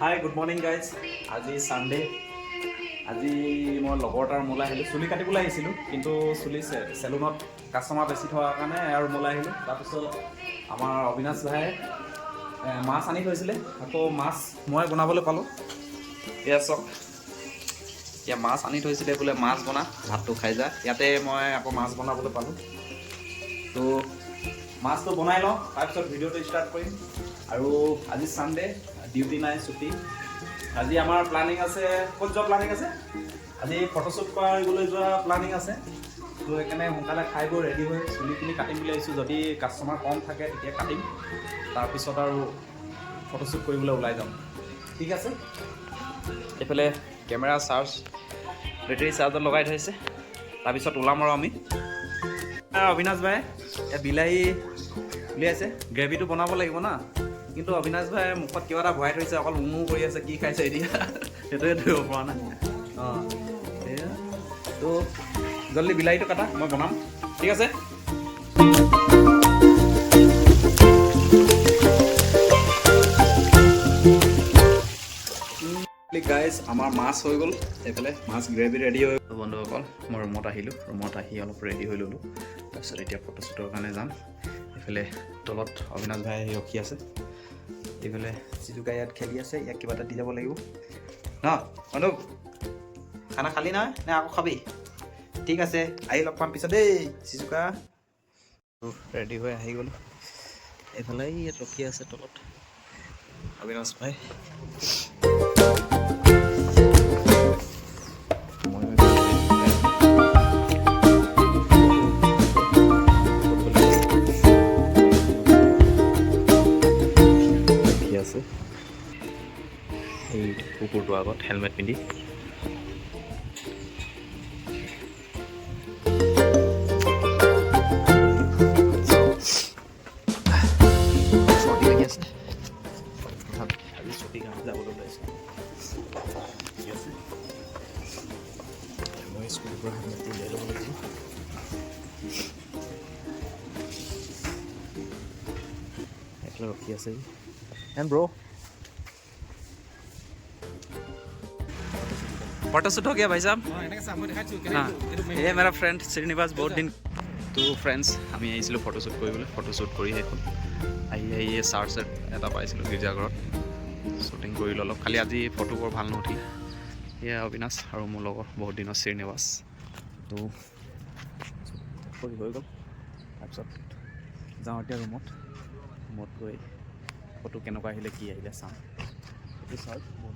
High good morning guys আজি Sunday আজি মই লগৰ এটাৰ ৰুমলৈ আহিলোঁ। চুলি কাটিবলৈ আহিছিলোঁ, কিন্তু চুলি চেলুনত কাষ্টমাৰ বেছি থকাৰ কাৰণে এয়া ৰুমলৈ আহিলোঁ। তাৰপিছত আমাৰ অবিনাশ ভাই মাছ আনি থৈছিলে। আকৌ মাছ মই বনাবলৈ পালোঁ। এয়া চাওক এতিয়া মাছ আনি থৈছিলে বোলে, মাছ বনা, ভাতটো খাই যা। ইয়াতে মই আকৌ মাছ বনাবলৈ পালোঁ। তো, মাছটো বনাই লওঁ। তাৰপিছত ভিডিঅ'টো ষ্টাৰ্ট কৰিম। আৰু আজি ছানডে ডিউটি নাই, ছুটি। আজি আমাৰ প্লানিং আছে, ক'ত যোৱা প্লানিং আছে? আজি ফটোশ্বুট কৰিবলৈ যোৱা প্লানিং আছে। তো সেইকাৰণে সোনকালে খাই বৈ ৰেডি হৈ চুলিখিনি কাটিম বুলি ভাবিছোঁ। যদি কাষ্টমাৰ কম থাকে, তেতিয়া কাটিম। তাৰপিছত আৰু ফটোশ্বুট কৰিবলৈ ওলাই যাম। ঠিক আছে? এইফালে কেমেৰা চাৰ্জ, বেটেৰী চাৰ্জত লগাই থৈছে। তাৰপিছত ওলাম আৰু আমি। অবিনাশ এয়া বিলাহী উলিয়াইছে। গ্ৰেভিটো বনাব লাগিব না। কিন্তু অবিনাশ ভাই মুখত কিবা এটা ভৰাই থৈছে, অকল উমু কৰি আছে, কি খাইছে এতিয়া? সেইটোৱে ধৰিব পৰা নাই। অঁ সেয়া তো, জল্দি বিলাহীটো কাটা, মই বনাম। ঠিক আছে? গাইজ আমাৰ মাছ হৈ গ'ল। এইফালে মাছ গ্ৰেভি ৰেডি হৈ গ'ল। বন্ধুসকল মই ৰুমত আহিলোঁ। ৰুমত আহি অলপ ৰেডি হৈ ল'লোঁ। তাৰপিছত এতিয়া ফটোশ্বুটৰ কাৰণে যাম। এইফালে তলত অবিনাশ ভাই আহি ৰখি আছে। এইফালে চিজুকা ইয়াত খেলি আছে, ইয়াক কিবা এটা দি যাব লাগিব। ন অনুপ খানা খালি নহয় নে আকৌ খাবি? ঠিক আছে, আহি লগ পাম পিছত দেই চিজুকা ৰেডি হৈ আহি গ'লোঁ। এইফালে ইয়াত ৰখি আছে তলত। অবিনাশ ভাই। কুকুৰটোৰ আগত হেলমেট পিন্ধি। চৰ্দি লাগি আছে? আজি ব্ৰ' फोटोशूट हो गया भाई साहब हाँ ये मेरा फ्रेंड श्रीनिवास बहुत दिन তো ফ্ৰেণ্ডছ আমি আহিছিলোঁ ফটোশ্বুট কৰিবলৈ ফটোশ্বুট কৰি শেষ হ'ল আহি আহি এই চাৰ্ট চেট এটা পাইছিলোঁ গীৰ্জাঘৰত শ্বুটিং কৰিলোঁ অলপ খালি আজি ফটো বৰ ভাল নুঠিলে এয়া অবিনাশ আৰু মোৰ লগৰ বহুত দিনৰ শ্ৰীনিবাস তো কৰি হৈ গ'ল তাৰপিছত যাওঁ এতিয়া ৰুমত ৰুমত গৈ ফটো কেনেকুৱা আহিলে কি আহিলে চাওঁ এইটো চাৰ্ট বহুত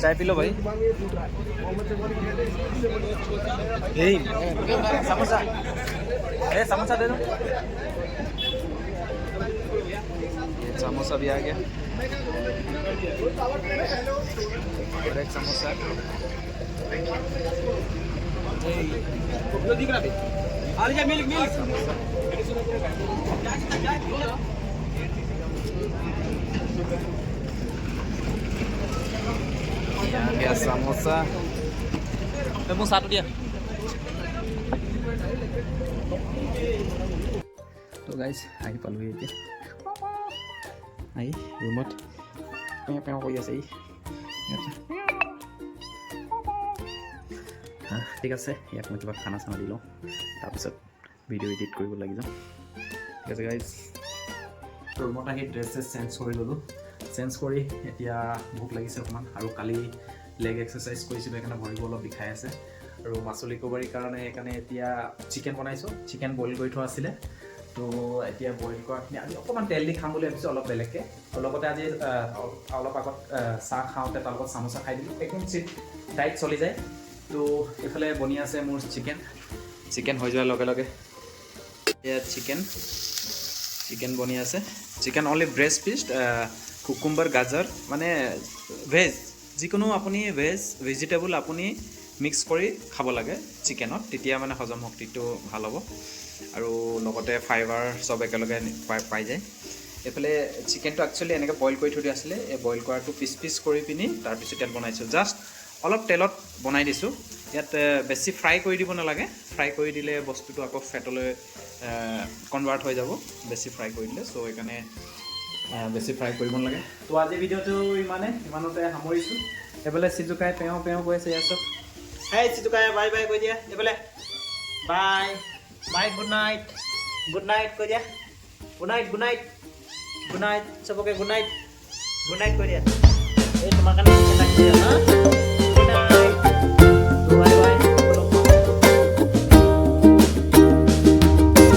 চাই পি লো ভাই এই समोसा ए समोसा दे दो ये समोसा भी आ गया और एक समोसा ये आ गया samosa Ya, samosa. Memang satu dia. Tuh guys, ayo palu aja. Ayo, remote. Pengen pengen kau ya sih. Ingat ya. Nah, ঠিক আছে ইয়াক মই কিবা খানা চানা দিলোঁ তাৰপিছত ভিডিঅ' এডিট কৰিব লাগি যাম ঠিক আছে গাইজ ৰুমত আহি ড্ৰেছ চেঞ্জ কৰি ল'লোঁ চেঞ্জ কৰি এতিয়া ভোক লাগিছে অকণমান। আৰু কালি লেগ এক্সাৰচাইজ কৰিছিলোঁ, সেইকাৰণে ভৰিবোৰ অলপ বিষাই আছে। আৰু মাচলি কোবাৰীৰ কাৰণে সেইকাৰণে এতিয়া চিকেন বনাইছোঁ। চিকেন বইল কৰি থোৱা আছিলে। তো এতিয়া বইল কৰাখিনি আজি অকণমান তেল দি খাম বুলি ভাবিছোঁ, অলপ বেলেগকৈ। লগতে আজি অলপ আগত চাহ খাওঁতে তাৰ লগত চামোচা খাই দিলোঁ। একদম চিট, ডাইট চলি যায়। তো এইফালে বনি আছে মোৰ চিকেন চিকেন হৈ যোৱাৰ লগে লগে এয়া চিকেন চিকেন বনি আছে। Chicken only breast piece cucumber, গাজৰ মানে ভেজ যিকোনো আপুনি ভেজ ভেজিটেবল আপুনি মিক্স কৰি খাব লাগে চিকেনত তেতিয়া মানে হজম শক্তিটো ভালো হ'ব। আৰু লগতে ফাইবাৰ চব একেলগে পাই পাই যায়। এইফালে চিকেনটো একচুৱেলি এনেকৈ বইল কৰি থৈ দিয়া আছিলে, এই বইল কৰাটো পিচ পিচ কৰি পিনি তাৰপিছত ইয়াত বনাইছোঁ। জাষ্ট অলপ তেলত বনাই দিছোঁ। ইয়াত বেছি ফ্ৰাই কৰি দিব নালাগে। ফ্ৰাই কৰি দিলে বস্তুটো আকৌ ফেটলৈ কনভাৰ্ট হৈ যাব। বেছি ফ্ৰাই কৰি দিলে। চ' সেইকাৰণে বেছি ফ্ৰাই কৰিব নালাগে। তো আজি ভিডিঅ'টো ইমানে ইমানতে সামৰিছোঁ। এইফালে চিজুকাই পেওঁ পেওঁ কৈ আছে ইয়াৰ চব হেই চিজুকাই বাই বাই কৈ দিয়া এইফালে। Bye. Bye good night. Good night কৈ দিয়া। Good night good night. Good night চবকে গুড নাইট। গুড নাইট কৈ দিয়া। এই তোমাৰ কাৰণে